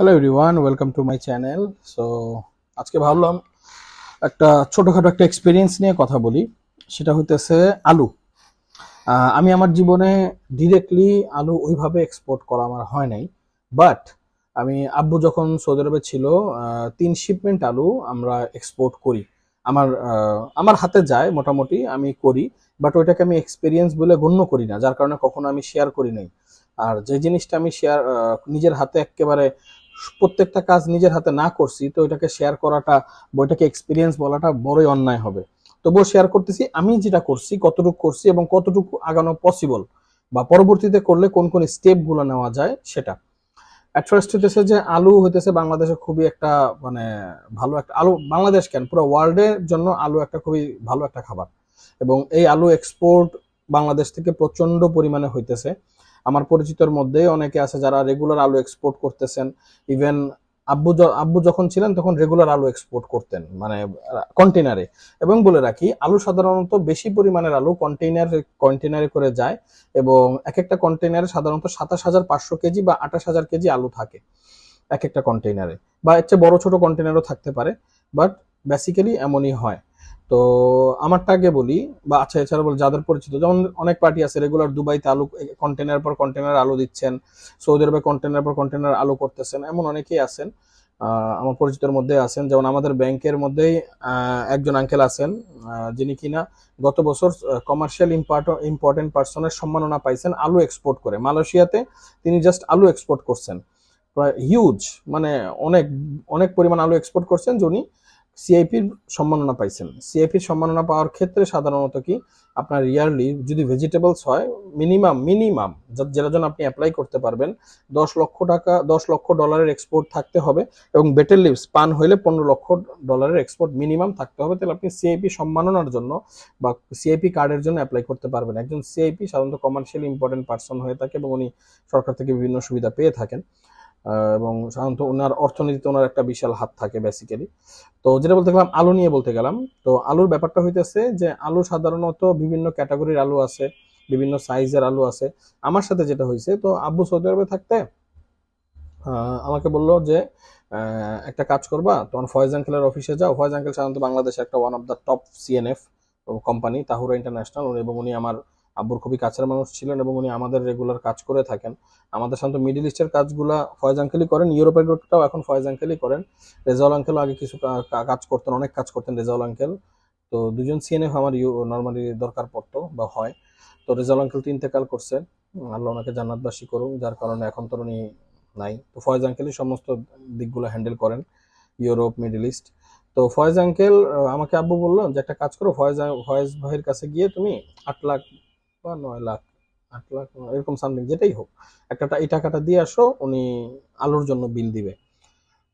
Hello everyone welcome to my channel so আজকে ভাবলাম একটা ছোটোখাটো একটা এক্সপিরিয়েন্স নিয়ে কথা বলি। সেটা হইতেছে আলু। আমি আমার জীবনে ডিরেক্টলি আলু ওইভাবে এক্সপোর্ট করা আমার হয় নাই। বাট আমি আব্বু যখন সৌদি আরবে ছিল তিন শিপমেন্ট আলু আমরা এক্সপোর্ট করি। আমার আমার হাতে যায়, মোটামুটি আমি করি। বাট ওইটাকে আমি এক্সপিরিয়েন্স বলে গণ্য করি না। যার কারণে কখনো আমি শেয়ার করি নাই। আর যে জিনিসটা আমি শেয়ার নিজের হাতে একেবারে প্রত্যেকটা কাজ নিজের হাতে না করছি, তো এটাকে শেয়ার করাটা বইটাকে এক্সপিরিয়েন্স বলাটা বড়ই অন্যায় হবে। তবুও শেয়ার করতেছি, আমি যেটা করছি, কতটুকু করছি এবং কতটুকু আগানো পসিবল বা পরবর্তীতে করলে কোন কোন স্টেপগুলো নেওয়া যায় সেটা। অ্যাট ফার্স্ট হইতেছে যে আলু হইতেছে বাংলাদেশে খুবই একটা মানে ভালো একটা আলু, বাংলাদেশ কেন? পুরো ওয়ার্ল্ডের জন্য আলু একটা খুবই ভালো একটা খাবার। এবং এই আলু এক্সপোর্ট বাংলাদেশ থেকে প্রচণ্ড পরিমাণে হইতেছে। আমার পরিচিতর মধ্যে অনেকে আছে যারা রেগুলার আলু এক্সপোর্ট করতেছেন। ইভেন আব্বু আব্বু যখন ছিলেন তখন রেগুলার আলু এক্সপোর্ট করতেন মানে কন্টেনারে এবং বলে রাখি, আলু সাধারণত বেশি পরিমাণের আলু কন্টেইনার কন্টেনারে করে যায় এবং এক একটা কন্টেইনারে সাধারণত সাতাশ হাজার পাঁচশো কেজি বা আঠাশ হাজার কেজি আলু থাকে এক একটা কন্টেইনারে বা এর চেয়ে বড় ছোট কন্টেনারও থাকতে পারে বাট বেসিক্যালি এমনই হয়। তো আমারটা আগে বলি, বা আচ্ছা এছাড়া বল, যাদের পরিচিত, যেমন অনেক পার্টি আছে রেগুলার দুবাইতে আলু কন্টেনার পর কন্টেনার আলু দিচ্ছেন, সৌদি আরবে কন্টেনার পর কন্টেনার আলু করতেছেন, এমন অনেকেই আছেন আমার পরিচিতর মধ্যে আছেন, যেমন আমাদের ব্যাংকের মধ্যেই একজন আঙ্কেল আছেন যিনি কিনা গত বছর কমার্শিয়াল ইম্পর্ট ইম্পর্টেন্ট পার্সনের সম্মাননা পাইছেন আলু এক্সপোর্ট করে। মালয়েশিয়াতে তিনি জাস্ট আলু এক্সপোর্ট করছেন। প্রায় হিউজ মানে অনেক অনেক পরিমাণ আলু এক্সপোর্ট করছেন, যিনি সিআইপির সম্মাননা পাইছেন। সিআইপির সম্মাননা পাওয়ার ক্ষেত্রে সাধারণত কি? আপনার ইয়ারলি যদি ভেজিটেবলস হয় মিনিমাম মিনিমাম যেটার জন্য আপনি অ্যাপ্লাই করতে পারবেন, দশ লক্ষ টাকা, দশ লক্ষ ডলারের এক্সপোর্ট থাকতে হবে এবং বেটেল লিভস পান হইলে পনেরো লক্ষ ডলারের এক্সপোর্ট মিনিমাম থাকতে হবে। তাহলে আপনি সিআইপি সম্মাননার জন্য বা সিআইপি কার্ডের জন্য অ্যাপ্লাই করতে পারবেন। একজন সিআইপি সাধারণত কমার্শিয়ালি ইম্পর্টেন্ট পার্সন হয়ে থাকে এবং উনি সরকার থেকে বিভিন্ন সুবিধা পেয়ে থাকেন। এবং সাধারণত ওনার অর্থনীতিতে ওনার একটা বিশাল হাত থাকে বেসিক্যালি তো যেটা বলতে গেলাম, আলু নিয়ে বলতে গেলাম। তো আলুর ব্যাপারটা হইতেছে যে, আলু সাধারণত বিভিন্ন ক্যাটাগরির আলু আছে, বিভিন্ন সাইজের আলু আছে। আমার সাথে যেটা হয়েছে তো আব্বু সৌদি আরবে থাকতে আমাকে বলল যে একটা কাজ করবা তোমার ফয়েজ আঙ্কেলের অফিসে যাও। ফয়েজ আঙ্কেল সাধারণত বাংলাদেশে একটা one of the top CNF company Tahura international এবং উনি আমার আব্বুর খুবই কাছের মানুষ ছিলেন এবং উনি আমাদের রেগুলার কাজ করে থাকেন। আমাদের সাধারণত মিডিল ইস্টের কাজগুলা ফয়েজ আঙ্কেলই করেন ইউরোপের রোডটাও এখন ফয়েজ আঙ্কেলই করেন। রেজাউল আঙ্কেল আগে কিছু কাজ করতেন, অনেক কাজ করতেন রেজাউল আঙ্কেল তো দুজন সিএনএফ আমার ইউ নর্মালি দরকার পড়তো বা হয়। তো রেজাউল আঙ্কেল তো ইন্তেকাল করছে। আল্লাহ ওনাকে জান্নাতবাসী করুন যার কারণে এখন তো উনি নাই। তো ফয়েজ আঙ্কেলই সমস্ত দিকগুলো হ্যান্ডেল করেন ইউরোপ মিডল ইস্ট তো ফয়েজ আঙ্কেল আমাকে আব্বু বলল যে, একটা কাজ করো, ফয়েজ ফয়েজ ভাইয়ের কাছে গিয়ে তুমি আট লাখ বা নয় লাখ, আট লাখ এরকম সামথিং যেটাই হোক। একটা এই টাকাটা দিয়ে আসো, উনি আলুর জন্য বিল দিবে।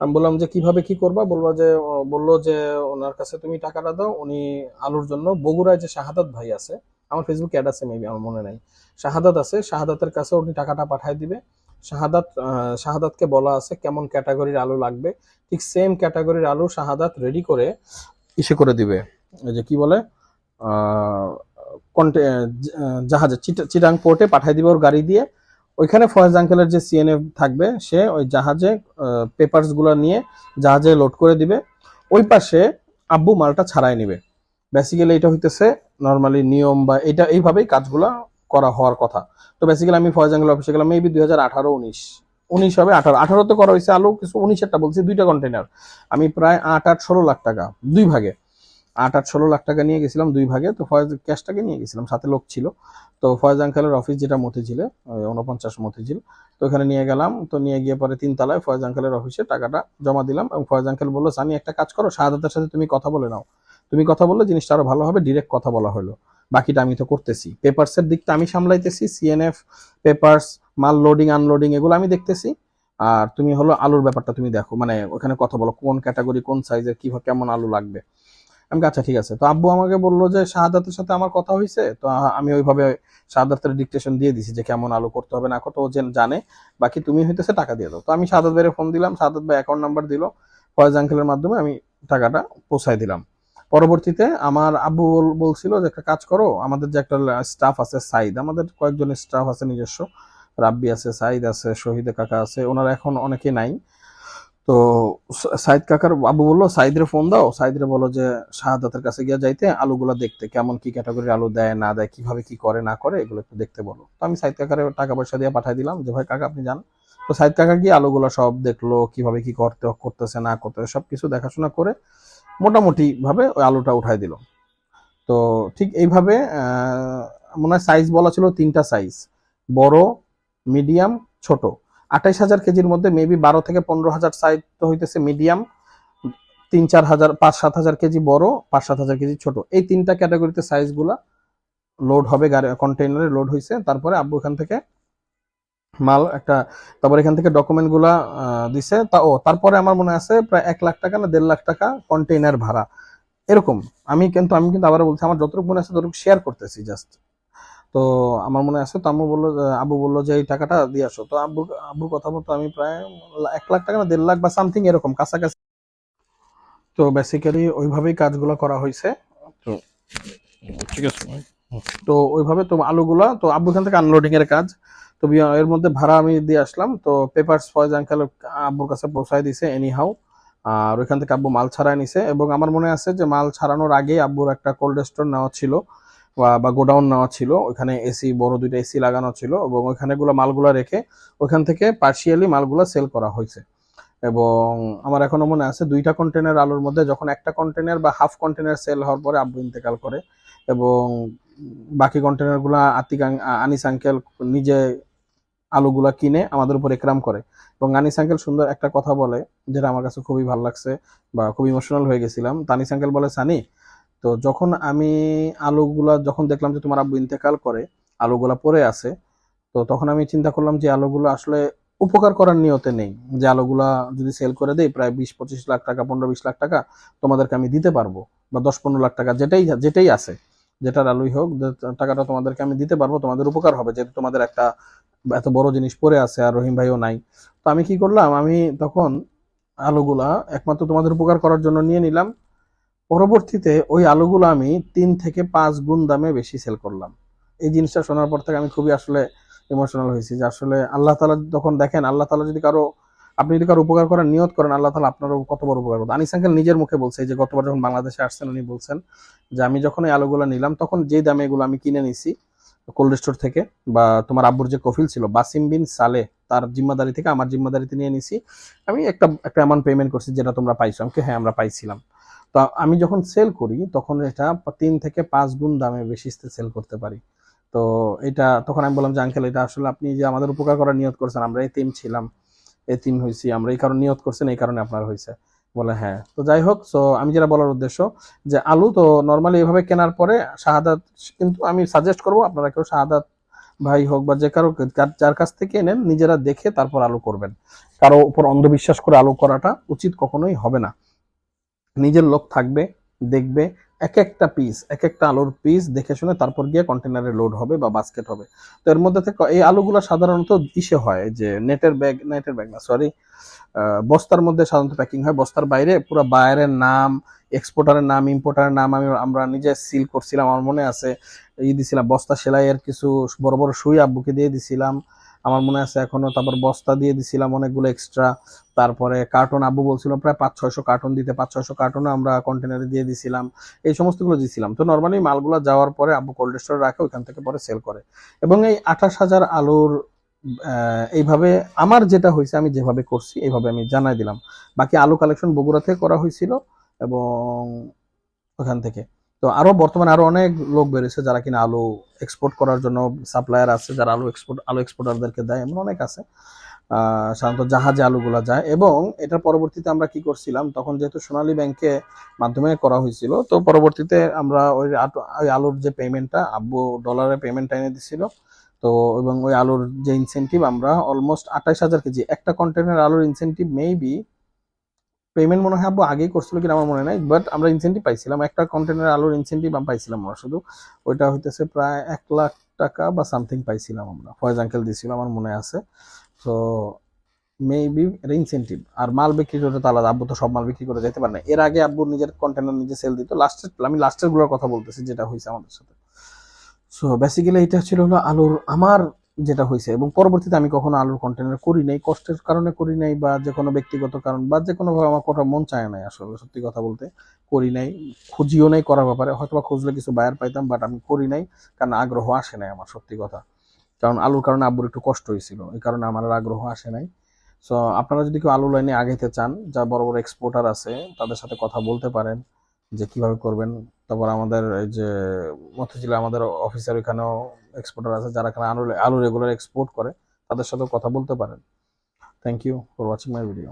আমি বললাম যে, কীভাবে কি করবা? বলব যে বলল যে, ওনার কাছে তুমি টাকাটা দাও, উনি আলুর জন্য বগুড়ায় যে শাহাদাত ভাই আছে, আমার ফেসবুক অ্যাড আছে মেবি আমার মনে নাই। শাহাদাত আছে, শাহাদাতের কাছে উনি টাকাটা পাঠায় দিবে। শাহাদাত শাহাদাতকে বলা আছে, কেমন ক্যাটাগরির আলু লাগবে? ঠিক সেম ক্যাটাগরির আলু শাহাদাত রেডি করে ইসে করে দিবে। যে কি বলে? জাহাজে, চিটা- পোর্টে পাঠায় দিবে ওর গাড়ি দিয়ে। ওইখানে ফয়েজ আঙ্কেলের যে সিএনএফ থাকবে, সে ওই জাহাজে পেপারসগুলো নিয়ে জাহাজে লোড করে দিবে। ওই পাশে আব্বু মালটা ছাড়াই নিবে। বেসিক্যালি এটা হইতেছে নর্মালি নিয়ম বা এটা এইভাবেই কাজগুলা করা হওয়ার কথা। তো বেসিক্যালি আমি ফয়েজ আঙ্কেল অফিসে গেলাম মেবি দুই হাজার আঠারো, উনিশ। উনিশ হবে, আঠারো। আঠারোতে করা হয়েছে আলু, কিছু উনিশেরটা বলছি, দুইটা কন্টেনার আমি প্রায় আট আট, ষোলো লাখ টাকা, দুই ভাগে। আট আট ষোলো লাখ টাকা নিয়ে গেছিলাম দুই ভাগে। তো ফয়েজ ক্যাশটাকে নিয়ে গেছিলাম, সাথে লোক ছিল। তো ফয়েজ আঙ্কেলের অফিস যেটা মতিঝিলে উনপঞ্চাশ মতিঝিল তো ওখানে নিয়ে গেলাম, তো নিয়ে গিয়ে পরে তিন তলায় ফয়েজ আঙ্কেলের অফিসে টাকাটা জমা দিলাম এবং ফয়েজ আঙ্কেল বলল, সানি, একটা কাজ করো, শাহাদাতের সাথে তুমি কথা বলে নাও। তুমি কথা বললে জিনিসটা আরও ভালো হবে ডিরেক্ট কথা বলা হলো। বাকিটা আমি তো করতেছি। পেপারসের দিকটা আমি সামলাইতেছি সিএনএফ পেপারস, মাল লোডিং আনলোডিং এগুলো আমি দেখতেছি। আর তুমি হলো আলুর ব্যাপারটা তুমি দেখো। মানে ওখানে কথা বলো, কোন ক্যাটাগরি কোন সাইজের কি কেমন আলু লাগবে। আমি আচ্ছা ঠিক আছে। তো আব্বু আমাকে বলল যে, শাহাদাতের সাথে আমার কথা হয়েছে তো আমি ওইভাবে শাহাদাতের ডিকটেশন দিয়ে দিছি যে, কেমন আলো করতে হবে না করতে ও যে জানে, বাকি তুমি হইতেছে টাকা দিয়ে দাও। তো আমি শাহাদাত ভাইয়ের ফোন দিলাম, শাহাদাত ভাই অ্যাকাউন্ট নাম্বার দিল, ফয়েজ আঙ্কেলের মাধ্যমে আমি টাকাটা পৌঁছায় দিলাম। পরবর্তীতে আমার আব্বু বল- বলছিল যে, একটা কাজ করো, আমাদের যে একটা স্টাফ আছে, সাইদ, আমাদের কয়েকজন স্টাফ আছে নিজস্ব, রাব্বি আছে, সাইদ আছে, শহীদ কাকা আছে, ওনারা এখন অনেকে নাই। তো সাইদ কাকার বাবু বলল, সাইদরে ফোন দাও। সাইদরে বলো যে, শাহাদাতের কাছে গিয়ে যাইতে, আলুগুলো দেখতে, কেমন কি ক্যাটাগরির আলু দেয়, না দেয়, কীভাবে কি করে, না করে, এগুলো একটু দেখতে বলো। তো আমি সাইদ কাকার টাকা পয়সা দিয়ে পাঠাই দিলাম যে, ভাই কাকা, আপনি যান। তো সাইদ কাকা গিয়ে আলুগুলো সব দেখল, কীভাবে কি করতে, করতেছে, না করতেছে সব কিছু দেখাশোনা করে মোটামুটি ভাবে ওই আলুটা উঠাই দিল। তো ঠিক এইভাবে মনে হয় সাইজ বলা ছিল তিনটা সাইজ বড় মিডিয়াম ছোট। আঠাইশ হাজার কেজির মধ্যে মেবি বারো থেকে পনেরো হাজার সাইজ তো হইতেছে মিডিয়াম তিন, চার হাজার, পাঁচ, সাত হাজার কেজি বড়, পাঁচ, সাত হাজার কেজি ছোট। এই তিনটা ক্যাটাগরিতে সাইজগুলা লোড হবে, গাড়ি কন্টেইনারে লোড হয়েছে তারপরে আব্বু এখান থেকে মাল একটা, তারপর এখান থেকে ডকুমেন্টগুলা দিছে। তা, ও, তারপরে আমার মনে আছে প্রায় এক লাখ টাকা না দেড় লাখ টাকা কন্টেইনার ভাড়া। এরকম। আমি কিন্তু আমি কিন্তু আবার বলছি, আমার যতটুকু মনে আছে ততটুকু শেয়ার করতেছি জাস্ট তো আমার মনে আছে তো আম্মু বলল আব্বু বলল যে এই টাকাটা দিয়ে আসো। তো আব্বু আব্বুর কথা মতো আমি প্রায় এক লাখ টাকা না দেড় লাখ বা সামথিং এরকম কাছাকাছি। তো বেসিক্যালি ওইভাবেই কাজগুলো করা হয়েছে। তো ঠিক আছে তো ওইভাবে তো আলুগুলা তো আব্বু এখান থেকে আনলোডিং এর কাজ। তো এর মধ্যে ভাড়া আমি দিয়ে আসলাম। তো পেপারস ফয়েজ আঙ্কেল আব্বুর কাছে পৌঁছায় দিছে এনি হাউ আর ওইখান থেকে আব্বু মাল ছাড়ায় নিছে। এবং আমার মনে আছে যে মাল ছাড়ানোর আগে আব্বুর একটা কোল্ড স্টোর নেওয়া ছিল। বা- গোডাউন নেওয়া ছিল ওখানে এসি বড় দুইটা এসি লাগানো ছিল এবং ওইখানে গুলো মালগুলা রেখে ওখান থেকে পার্শিয়ালি মালগুলা সেল করা হয়েছে। এবং আমার এখনও মনে আছে দুইটা কন্টেনার আলুর মধ্যে যখন একটা কন্টেনার বা হাফ কন্টেনার সেল হওয়ার পরে আব্বু ইন্তেকাল করে এবং বাকি কন্টেনারগুলা আতিক আনিস আঙ্কেল নিজে আলুগুলা কিনে আমাদের উপর একরাম করে। এবং আনিস আঙ্কেল সুন্দর একটা কথা বলে যেটা আমার কাছে খুবই ভালো লাগছে বা খুব ইমোশনাল হয়ে গেছিলাম। তানিস আঙ্কেল বলে, সানি তো যখন আমি আলুগুলা যখন দেখলাম যে তোমার আব্বু ইন্তেকাল করে, আলুগুলা পরে আছে, তো তখন আমি চিন্তা করলাম যে আলুগুলো আসলে উপকার করার নিয়তে নেই। যে আলুগুলা যদি সেল করে দেই, প্রায় বিশ, পঁচিশ লাখ টাকা, পনেরো, বিশ লাখ টাকা তোমাদেরকে আমি দিতে পারব বা দশ, পনেরো লাখ টাকা যেটাই যেটাই আছে। যেটার আলুই হোক টাকাটা তোমাদেরকে আমি দিতে পারব, তোমাদের উপকার হবে, যেহেতু তোমাদের একটা এত বড় জিনিস পড়ে আছে আর রহিম ভাইও নাই। তো আমি কি করলাম, আমি তখন আলুগুলা একমাত্র তোমাদের উপকার করার জন্য নিয়ে নিলাম। পরবর্তীতে ওই আলুগুলো আমি তিন থেকে পাঁচ গুণ দামে বেশি সেল করলাম। এই জিনিসটা শোনার পর থেকে আমি খুবই আসলে ইমোশনাল হয়েছি যে আসলে আল্লাহ তালা যখন দেখেন, আল্লাহ তালা যদি কারও, আপনি যদি কারও উপকার করার নিয়ত করেন, আল্লাহ তালা আপনারও কত বড় উপকার করবেন আনিস আঙ্কেল নিজের মুখে বলছে যে গতবার যখন বাংলাদেশে আসছেন উনি বলছেন যে আমি যখন এই আলুগুলো নিলাম, তখন যেই দামে এগুলো আমি কিনে নিছি কোল্ড স্টোর থেকে, বা তোমার আব্বুর যে কফিল ছিল, বাসিম বিন সালে, তার জিম্মাদারি থেকে আমার জিম্মাদারিতে নিয়ে নিছি। আমি একটা একটা অ্যামাউন্ট পেমেন্ট করছি যেটা তোমরা পাইছো। আমি হ্যাঁ আমরা পাইছিলাম। তো আমি যখন সেল করি, তখন এটা তিন থেকে পাঁচ গুণ দামে বেশি সেল করতে পারি। তো এটা, তখন আমি বললাম যে, আঙ্কেল, এটা আসলে আপনি যে আমাদের উপকার করার নিয়ত করছেন, আমরা এই টিম ছিলাম, এই টিম হয়েছি আমরা এই কারণে নিয়ত করছেন, এই কারণে আপনার হয়েছে বলে হ্যাঁ। তো যাই হোক সো আমি যেটা বলার উদ্দেশ্য যে, আলু তো নর্মালি এভাবে কেনার পরে শাহাদাত, কিন্তু আমি সাজেস্ট করব আপনারা কেউ শাহাদাত ভাই হোক বা যে কারও যার- কাছ থেকে নেন, নিজেরা দেখে তারপর আলু করবেন। কারও উপর অন্ধবিশ্বাস করে আলু করাটা উচিত কখনোই হবে না। নিজের লোক থাকবে, দেখবে এক একটা পিস এক একটা আলুর পিস দেখে শুনে তারপর গিয়ে কন্টেনারে লোড হবে বা বাস্কেট হবে। তো এর মধ্যে থেকে এই আলুগুলো সাধারণত ইসে হয় যে নেটের ব্যাগ নেটের ব্যাগ না সরি বস্তার মধ্যে সাধারণত প্যাকিং হয়। বস্তার বাইরে পুরো বায়ারের নাম এক্সপোর্টারের নাম ইম্পোর্টারের নাম আমি, আমরা নিজে সিল করছিলাম, আমার মনে আছে, ই দিছিলাম, বস্তা সেলাইয়ের কিছু বড় বড় সুই আব্বুকে দিয়ে দিছিলাম। আমার মনে আছে এখনও, তারপর বস্তা দিয়ে দিছিলাম অনেকগুলো এক্সট্রা তারপরে কার্টন আব্বু বলছিল প্রায় পাঁচ, ছয়শো কার্টন দিতে, পাঁচ, ছয়শো কার্টনও আমরা কন্টেনারে দিয়ে দিছিলাম। এই সমস্তগুলো দিছিলাম। তো নর্মালি মালগুলো যাওয়ার পরে আব্বু কোল্ড স্টোরে রাখে, ওইখান থেকে পরে সেল করে। এবং এই আঠাশ হাজার আলুর এইভাবে আমার যেটা হয়েছে, আমি যেভাবে করছি, এইভাবে আমি জানাই দিলাম। বাকি আলু কালেকশন বগুড়া থেকে করা হয়েছিল এবং ওখান থেকে। তো আরও বর্তমানে আরও অনেক লোক বেড়েছে যারা কিনা আলু এক্সপোর্ট করার জন্য সাপ্লায়ার আছে, যারা আলু এক্সপোর্ট আলু এক্সপোর্টারদেরকে দেয়, এমন অনেক আছে। সাধারণত জাহাজে আলুগুলা যায় এবং এটার পরবর্তীতে আমরা কি করছিলাম, তখন যেহেতু সোনালী ব্যাংকে মাধ্যমে করা হয়েছিল, তো পরবর্তীতে আমরা ওই ওই আলুর যে পেমেন্টটা আব্বু ডলারে পেমেন্টটা এনে দিছিল। তো এবং ওই আলুর যে ইনসেন্টিভ আমরা অলমোস্ট আঠাইশ হাজার কেজি, একটা কন্টেনার আলুর ইনসেন্টিভ মেবি পেমেন্ট মনে হয় আব্বু আগেই করছিল কিনা আমার মনে নাই বাট আমরা ইনসেন্টিভ পাইছিলাম। একটা কন্টেনার আলুর ইনসেন্টিভ আমি পাইছিলাম আমরা শুধু। ওইটা হইতেছে প্রায় এক লাখ টাকা বা সামথিং পাইছিলাম আমরা। ফয়েজ আঙ্কেল দিছিল, আমার মনে আছে। তো মেবি এটা ইনসেন্টিভ আর মাল বিক্রি করে তো আলাদা। আব্বু তো সব মাল বিক্রি করে যেতে পারে না। এর আগে আব্বু নিজের কন্টেনার নিজে সেল দিত। লাস্টের আমি লাস্টেরগুলোর কথা বলতেছি, যেটা হয়েছে আমাদের সাথে। সো বেসিক্যালি এটা ছিল হলো আলুর আমার যেটা হয়েছে। এবং পরবর্তীতে আমি কখনো আলুর কন্টেনার করি নাই, কষ্টের কারণে করি নাই বা যে কোনো ব্যক্তিগত কারণ বা যে কোনো ভাবে আমার কথা মন চায় নাই আসলে সত্যি কথা বলতে। করি নাই, খুঁজিও নাই করার ব্যাপারে। হয়তো বা খুঁজলে কিছু বায়ার পাইতাম বাট আমি করি নাই কারণ আগ্রহ আসে নাই আমার সত্যি কথা। কারণ আলুর কারণে আব্বুর একটু কষ্ট হয়েছিল, এই কারণে আমার আগ্রহ আসে নাই। সো আপনারা যদি কেউ আলু লাইনে আগাইতে চান যা বড় বড় এক্সপোর্টার আছে, তাদের সাথে কথা বলতে পারেন। যে কীভাবে করবেন। তারপর আমাদের এই যে মতিঝিলে আমাদের অফিসার এখানেও এক্সপোর্টার আছে, যারা এখানে আলু আলু রেগুলার এক্সপোর্ট করে, তাদের সাথে কথা বলতে পারেন। Thank you for watching my video